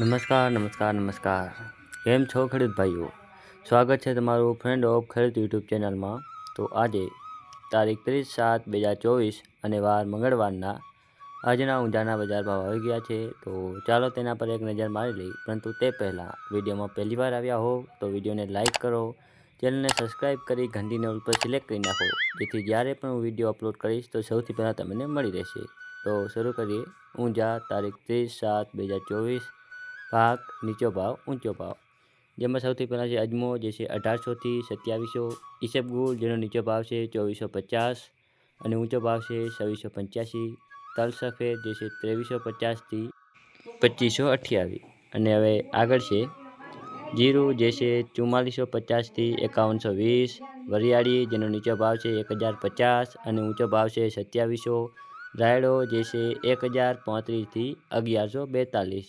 નમસ્કાર નમસ્કાર નમસ્કાર. કેમ છો ખેડૂત ભાઈઓ? સ્વાગત છે તમારું ફ્રેન્ડ ઓફ ખેડૂત યુટ્યુબ ચેનલમાં તો આજે તારીખ ત્રીસ સાત બે હજાર ચોવીસ અને વાર મંગળવારના. આજના ઊંઝાના બજાર ભાવ આવી ગયા છે. તો ચાલો તેના પર એક નજર મારી લઈ પરંતુ તે પહેલાં વિડીયોમાં પહેલી વાર આવ્યા હો, તો વિડીયોને લાઇક કરો. ચેનલને સબસ્ક્રાઈબ કરી ઘંટીને ઉપર સિલેક્ટ કરી નાખો. જેથી જ્યારે પણ હું વીડિયો અપલોડ કરીશ, તો સૌથી પહેલાં તમને મળી રહેશે. તો શરૂ કરીએ. ઊંઝા તારીખ ત્રીસ સાત બે હજાર ચોવીસ પાક નીચો ભાવ, ઊંચો ભાવ. જેમાં સૌથી પહેલાં છે અજમો, જે છે અઢારસોથી સત્યાવીસો. ઈસબગુલ જેનો નીચો ભાવ છે ચોવીસો પચાસ અને ઊંચો ભાવ છે છવ્વીસો પંચ્યાસી. તલ સફેદ, જે છે ત્રેવીસો પચાસથી પચીસો અઠ્યાવીસ અને હવે આગળ છે જીરું, જે છે ચુમ્માલીસો પચાસથી એકાવનસો વીસ. વરિયાળી, જેનો નીચો ભાવ છે એક હજાર પચાસ અને ઊંચો ભાવ છે સત્યાવીસો. રાયડો, જે છે એક હજાર પાંત્રીસથી અગિયારસો બેતાલીસ.